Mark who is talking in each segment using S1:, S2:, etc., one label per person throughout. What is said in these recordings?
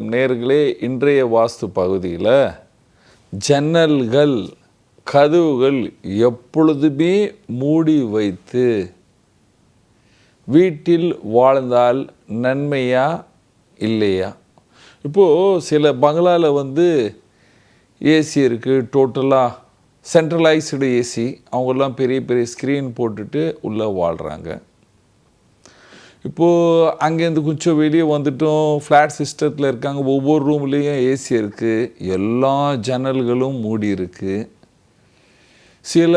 S1: நேர்களே இன்றைய வாஸ்து பகுதியில் ஜன்னல்கள் கதவுகள் எப்பொழுதுமே மூடி வைத்து வீட்டில் வாழ்ந்தால் நன்மையா இல்லையா? இப்போது சில பங்களாவில் வந்து ஏசி இருக்குது டோட்டலாக சென்ட்ரலைஸ்டு ஏசி. அவங்கெல்லாம் பெரிய பெரிய ஸ்க்ரீன் போட்டுட்டு உள்ளே வாழ்கிறாங்க இப்போது அங்கேருந்து கொஞ்சம் வெளியே வந்துட்டோம் ஃப்ளாட் சிஸ்டத்தில் இருக்காங்க ஒவ்வொரு ரூம்லேயும் ஏசி இருக்குது எல்லா ஜன்னல்களும் மூடி இருக்குது சில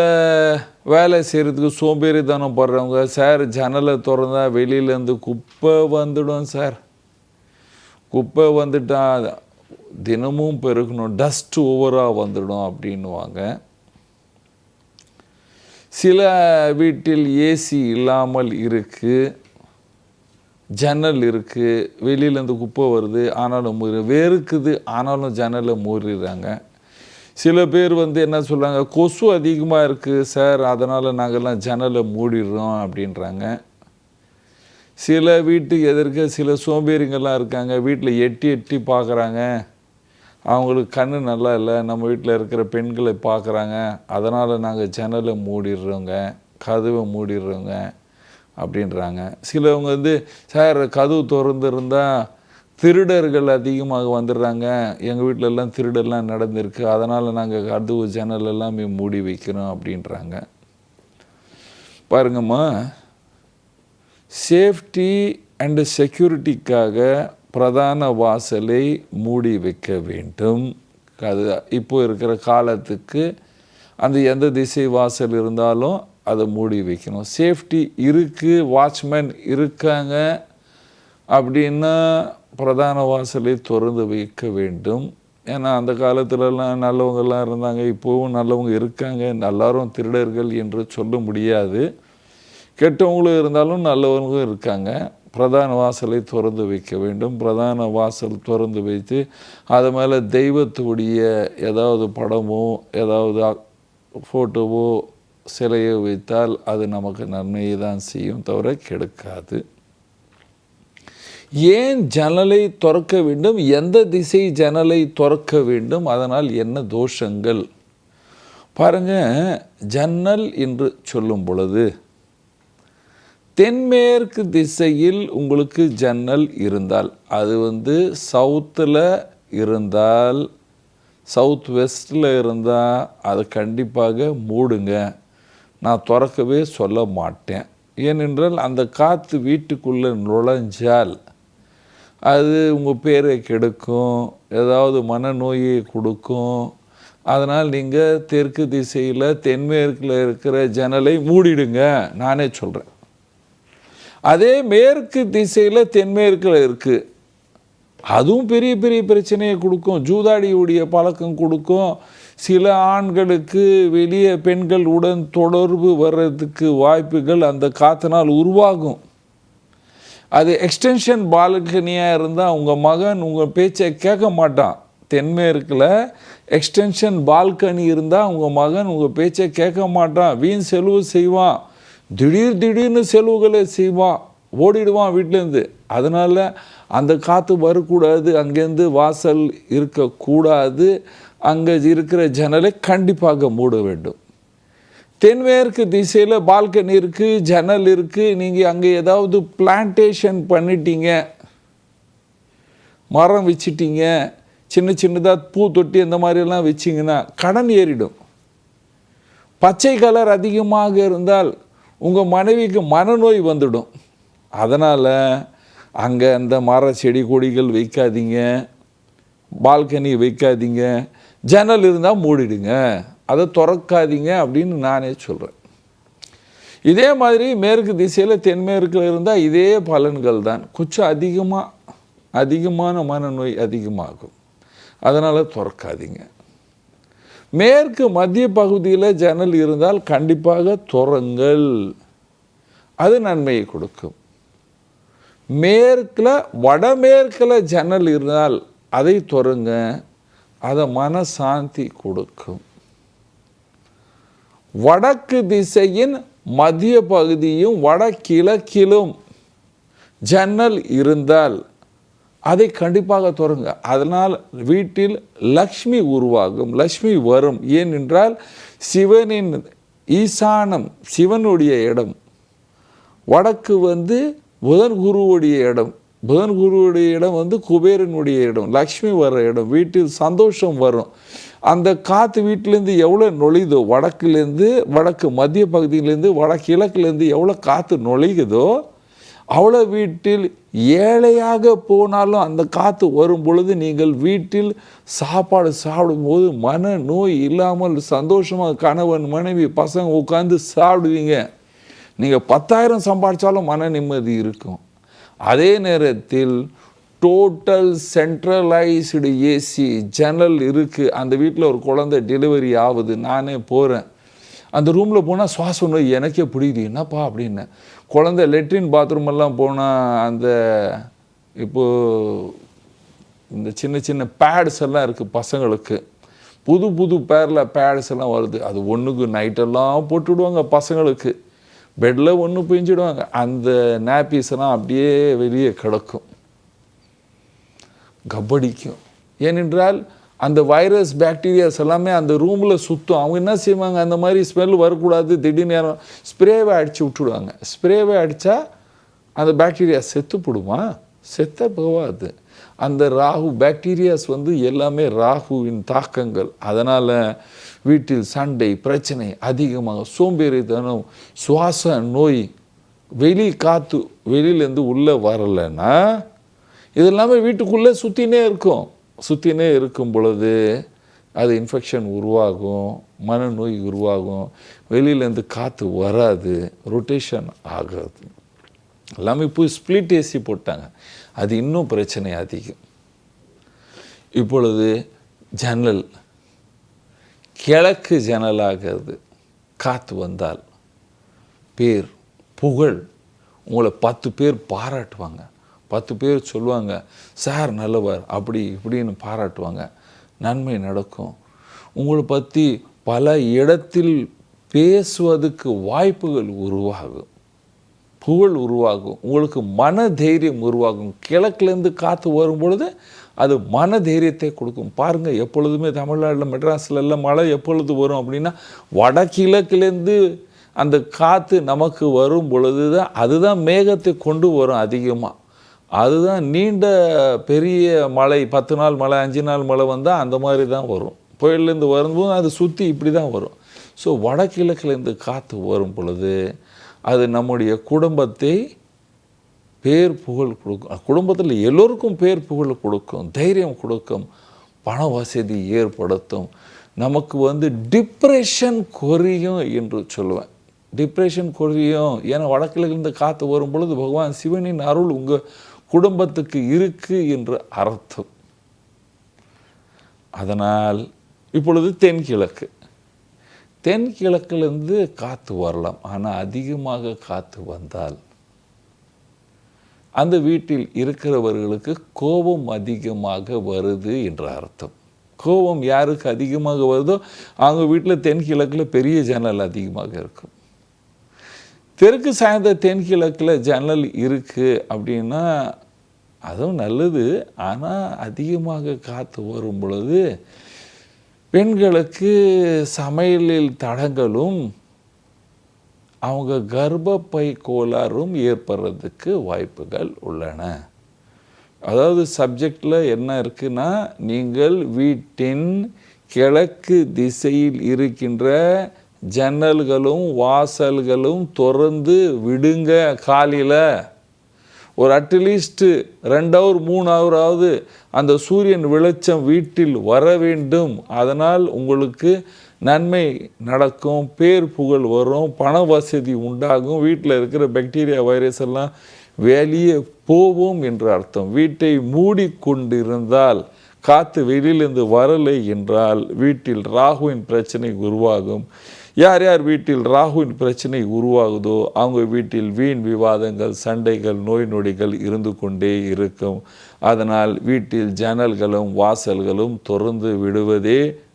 S1: வேலை செய்கிறதுக்கு சோம்பேறித்தனம் படுறவங்க சார் ஜன்னலை திறந்தா வெளியிலேருந்து குப்பை வந்துடும் சார் குப்பை வந்துட்டா தினமும் பெருகணும் டஸ்ட் ஓவராக வந்துடும் அப்படின்னுவாங்க. சில வீட்டில் ஏசி இல்லாமல் இருக்குது ஜன்னல் இருக்குது வெளியிலேருந்து குப்பை வருது ஆனாலும் மூறி வேறுக்குது ஆனாலும் ஜன்னலை மூடிடுறாங்க சில பேர் வந்து என்ன சொல்கிறாங்க கொசு அதிகமாக இருக்குது சார் அதனால் நாங்கள்லாம் ஜன்னலை மூடிடுறோம் அப்படின்றாங்க. சில வீட்டுக்கு எதிர்க்க சில சோம்பேறிங்கள்லாம் இருக்காங்க வீட்டில் எட்டி எட்டி பார்க்குறாங்க அவங்களுக்கு கண் நல்லா இல்லை நம்ம வீட்டில் இருக்கிற பெண்களை பார்க்குறாங்க அதனால் நாங்கள் ஜன்னலை மூடிடுறோங்க கதவை மூடிடுறோங்க. அப்படின்றாங்க. சிலவங்க வந்து சார் கதவு திறந்துருந்தால் திருடர்கள் அதிகமாக வந்துடுறாங்க. எங்கள் வீட்டிலலாம் திருடெல்லாம் நடந்திருக்கு. அதனால் நாங்கள் கதவு ஜன்னல் எல்லாமே மூடி வைக்கிறோம் அப்படின்றாங்க. பாருங்கம்மா சேஃப்டி அண்டு செக்யூரிட்டிக்காக பிரதான வாசலை மூடி வைக்க வேண்டும். அது இப்போ இருக்கிற காலத்துக்கு அந்த எந்த திசை வாசல் இருந்தாலும் அதை மூடி வைக்கணும். சேஃப்டி இருக்குது வாட்ச்மேன் இருக்காங்க அப்படின்னா பிரதான வாசலை திறந்து வைக்க வேண்டும். ஏன்னா அந்த காலத்துலலாம் நல்லவங்கள்லாம் இருந்தாங்க இப்போவும் நல்லவங்க இருக்காங்க எல்லாரும் திருடர்கள் என்று சொல்ல முடியாது. கெட்டவங்களும் இருந்தாலும் நல்லவங்களும் இருக்காங்க. பிரதான வாசலை திறந்து வைக்க வேண்டும். பிரதான வாசல் திறந்து வைத்து அது மேலே தெய்வத்துடைய ஏதாவது படமோ ஏதாவது ஃபோட்டோவோ சிலையை வைத்தால் அது நமக்கு நன்மையை தான் செய்யும் தவிர கெடுக்காது. ஏன் ஜன்னலை திறக்க வேண்டும்? எந்த திசை ஜன்னலை திறக்க வேண்டும்? அதனால் என்ன தோஷங்கள்? பாருங்க ஜன்னல் என்று சொல்லும் பொழுது தென்மேற்கு திசையில் உங்களுக்கு ஜன்னல் இருந்தால் அது வந்து சவுத்தில் இருந்தால் சவுத் வெஸ்டில் இருந்தால் அதை கண்டிப்பாக மூடுங்க. நான் திறக்கவே சொல்ல மாட்டேன். ஏனென்றால் அந்த காற்று வீட்டுக்குள்ளே நுழைஞ்சால் அது உங்கள் பேரை கெடுக்கும் ஏதாவது மனநோயை கொடுக்கும். அதனால் நீங்கள் தெற்கு திசையில் தென்மேற்கில் இருக்கிற ஜன்னலை மூடிடுங்க. நானே சொல்கிறேன் அதே மேற்கு திசையில் தென்மேற்கில் இருக்குது அதுவும் பெரிய பெரிய பிரச்சனையை கொடுக்கும். ஜூதாடியுடைய பழக்கம் கொடுக்கும். சில ஆண்களுக்கு வெளியே பெண்கள் உடன் தொடர்பு வர்றதுக்கு வாய்ப்புகள் அந்த காத்தினால் உருவாகும். அது எக்ஸ்டென்ஷன் பால்கனியாக இருந்தால் உங்கள் மகன் உங்கள் பேச்சை கேட்க மாட்டான். தென்மேற்கில் எக்ஸ்டென்ஷன் பால்கனி இருந்தால் உங்கள் மகன் உங்கள் பேச்சை கேட்க மாட்டான். வீண் செலவு செய்வான். திடீர் திடீர்னு செலவுகளை செய்வான். ஓடிடுவான் வீட்டிலேருந்து அதனால் அந்த காற்று வரக்கூடாது. அங்கேருந்து வாசல் இருக்கக்கூடாது. அங்கே இருக்கிற ஜன்னலை கண்டிப்பாக மூட வேண்டும். தென்மேற்கு திசையில் பால்கனி இருக்குது ஜன்னல் இருக்குது நீங்கள் அங்கே ஏதாவது பிளான்டேஷன் பண்ணிட்டீங்க மரம் வச்சிட்டீங்க சின்ன சின்னதாக பூ தொட்டி அந்த மாதிரிலாம் வச்சிங்கன்னா கடன் ஏறிடும். பச்சை கலர் அதிகமாக இருந்தால் உங்கள் மனைவிக்கு மனநோய் வந்துடும். அதனால் அங்கே அந்த மர செடி கொடிகள் வைக்காதீங்க பால்கனி வைக்காதீங்க ஜன்னல் இருந்தால் மூடிடுங்க. அதை திறக்காதீங்க அப்படின்னு நானே சொல்கிறேன் இதே மாதிரி மேற்கு திசையில் தென்மேற்கில் இருந்தால் இதே பலன்கள் தான். கொஞ்சம் அதிகமாக அதிகமான மனநோய் அதிகமாகும். அதனால் திறக்காதீங்க. மேற்கு மத்திய பகுதியில் ஜன்னல் இருந்தால் கண்டிப்பாக துறங்கள். அது நன்மையை கொடுக்கும். மேற்கில் வடமேற்கில் ஜன்னல் இருந்தால் அதை துறங்க. அதை மனசாந்தி கொடுக்கும். வடக்கு திசையின் மத்திய பகுதியும் வடகிழக்கிலும் ஜன்னல் இருந்தால் அதை கண்டிப்பாக தொடருங்க. அதனால் வீட்டில் லக்ஷ்மி உருவாகும் லக்ஷ்மி வரும். ஏனென்றால் சிவனின் ஈசானம் சிவனுடைய இடம். வடக்கு வந்து புதன் குருவுடைய இடம். புதன் குருவுடைய இடம் வந்து குபேரனுடைய இடம் லக்ஷ்மி வர்ற இடம் வீட்டில் சந்தோஷம் வரும். அந்த காற்று வீட்டிலேருந்து எவ்வளோ நுழையுதோ வடக்குலேருந்து வடக்கு மத்திய பகுதியிலேருந்து வடக்கு இலக்குலேருந்து எவ்வளோ காற்று நுழையுதோ அவ்வளோ வீட்டில் ஏழையாக போனாலும் அந்த காற்று வரும் பொழுது நீங்கள் வீட்டில் சாப்பாடு சாப்பிடும்போது மன நோய் இல்லாமல் சந்தோஷமாக கணவன் மனைவி பசங்க உட்காந்து சாப்பிடுவீங்க. நீங்கள் பத்தாயிரம் சம்பாதிச்சாலும் மன நிம்மதி இருக்கும். அதே நேரத்தில் டோட்டல் சென்ட்ரலைஸ்டு ஏசி ஜன்னல் இருக்குது அந்த வீட்டில் ஒரு குழந்தை டெலிவரி ஆகுது. நானே போகிறேன் அந்த ரூமில் போனால் சுவாச நோய் எனக்கே பிடிக்குது என்னப்பா அப்படின்னு. குழந்தை லெட்ரின் பாத்ரூம் எல்லாம் போனால் அந்த இப்போது இந்த சின்ன சின்ன பேட்ஸ் எல்லாம் இருக்குது பசங்களுக்கு. புது புது பேரில் பேட்ஸ் எல்லாம் வருது. அது ஒன்றுக்கு நைட்டெல்லாம் போட்டுவிடுவாங்க பசங்களுக்கு. பெட்டில் ஒன்று பிஞ்சிடுவாங்க. அந்த நாப்பீஸ்லாம் அப்படியே வெளியே கிடக்கும். கபடிக்கும். ஏனென்றால் அந்த வைரஸ் பாக்டீரியாஸ் எல்லாமே அந்த ரூமில் சுற்றும் அவங்க என்ன செய்வாங்க? அந்த மாதிரி ஸ்மெல் வரக்கூடாது. திடீர் நேரம் ஸ்ப்ரேவை அடித்து விட்டுடுவாங்க. ஸ்ப்ரேவை அடித்தா அந்த பாக்டீரியா செத்து போடுமா செத்த போகாது. அந்த ராகு பாக்டீரியாஸ் வந்து எல்லாமே ராகுவின் தாக்கங்கள். அதனால் வீட்டில் சண்டை பிரச்சனை அதிகமாக சோம்பேறித்தனம் சுவாச நோய் வெளி காற்று வெளியிலேருந்து உள்ளே வரலைன்னா இது இல்லாமல் வீட்டுக்குள்ளே சுற்றினே இருக்கும். சுற்றினே இருக்கும் பொழுது அது இன்ஃபெக்ஷன் உருவாகும் மனநோய் உருவாகும் வெளியிலேருந்து காற்று வராது ரொட்டேஷன் ஆகாது. எல்லாமே இப்போ ஸ்ப்ளிட் ஏசி போட்டாங்க. அது இன்னும் பிரச்சனை அதிகம். இப்பொழுது ஜன்னல் கிழக்கு ஜன்னலாகிறது. காற்று வந்தால் பேர் புகழ். உங்களை பத்து பேர் பாராட்டுவாங்க. பத்து பேர் சொல்லுவாங்க சார் நல்லவர் அப்படி இப்படின்னு பாராட்டுவாங்க. நன்மை நடக்கும். உங்களை பற்றி பல இடத்தில் பேசுவதற்கு வாய்ப்புகள் உருவாகும். புகழ் உருவாகும். உங்களுக்கு மன தைரியம் உருவாகும். கிழக்குலேருந்து காற்று வரும் பொழுது அது மன தைரியத்தை கொடுக்கும். பாருங்கள் எப்பொழுதுமே தமிழ்நாட்டில் மெட்ராஸில் எல்லாம் மழை எப்பொழுது வரும் அப்படின்னா வடகிழக்குலேருந்து அந்த காற்று நமக்கு வரும் பொழுது தான் அதுதான் மேகத்தை கொண்டு வரும் அதிகமாக அதுதான் நீண்ட பெரிய மழை பத்து நாள் மழை அஞ்சு நாள் மழை வந்தால் அந்த மாதிரி தான் வரும். புயல்லேருந்து வரும்போது அது சுற்றி இப்படி தான் வரும். ஸோ வடகிழக்குலேருந்து காற்று வரும் பொழுது அது நம்முடைய குடும்பத்தை பேர் புகழ் கொடுக்கும். குடும்பத்தில் எல்லோருக்கும் பேர் புகழ் கொடுக்கும் தைரியம் கொடுக்கும் பண வசதி ஏற்படுத்தும். நமக்கு வந்து டிப்ரெஷன் குறையும் என்று சொல்லுவேன். டிப்ரெஷன் குறையும் ஏன்னா வடக்கிலிருந்து காற்று வரும் பொழுது பகவான் சிவனின் அருள் உங்கள் குடும்பத்துக்கு இருக்கு என்று அர்த்தம். அதனால் இப்பொழுது தென்கிழக்கு தென்கிழக்கிலிருந்து காற்று வரலாம். ஆனால் அதிகமாக காற்று வந்தால் அந்த வீட்டில் இருக்கிறவர்களுக்கு கோபம் அதிகமாக வருது என்ற அர்த்தம். கோபம் யாருக்கு அதிகமாக வருதோ அவங்க வீட்டில் தென்கிழக்கில் பெரிய ஜன்னல் அதிகமாக இருக்கும். தெற்கு சாய்ந்த தென்கிழக்கில் ஜன்னல் இருக்குது அப்படின்னா அதுவும் நல்லது. ஆனால் அதிகமாக காற்று வரும் பொழுது பெண்களுக்கு சமையலில் தடங்களும் அவங்க கர்ப்பப்பை கோளாறும் ஏற்படுறதுக்கு வாய்ப்புகள் உள்ளன. அதாவது சப்ஜெக்டில் என்ன இருக்குன்னா நீங்கள் வீட்டின் கிழக்கு திசையில் இருக்கின்ற ஜன்னல்களும் வாசல்களும் திறந்து விடுங்க காலையில். ஒரு அட்லீஸ்ட்டு ரெண்டு ஹவர் மூணு ஹவராவது அந்த சூரியன் வெளிச்சம் வீட்டில் வர வேண்டும். அதனால் உங்களுக்கு நன்மை நடக்கும் பேர் புகழ் வரும் பண வசதி உண்டாகும் வீட்டில் இருக்கிற பாக்டீரியா வைரஸ் எல்லாம் வெளியே போவோம் என்று அர்த்தம். வீட்டை மூடிக்கொண்டிருந்தால் காற்று வெளியிலிருந்து வரலை என்றால் வீட்டில் ராகுவின் பிரச்சனை உருவாகும். யார் யார் வீட்டில் ராகுவின் பிரச்சனை உருவாகுதோ அவங்க வீட்டில் வீண் விவாதங்கள் சண்டைகள் நோய் நொடிகள் இருந்து கொண்டே இருக்கும். அதனால் வீட்டில் ஜன்னல்களும் வாசல்களும் திறந்து விடுவதே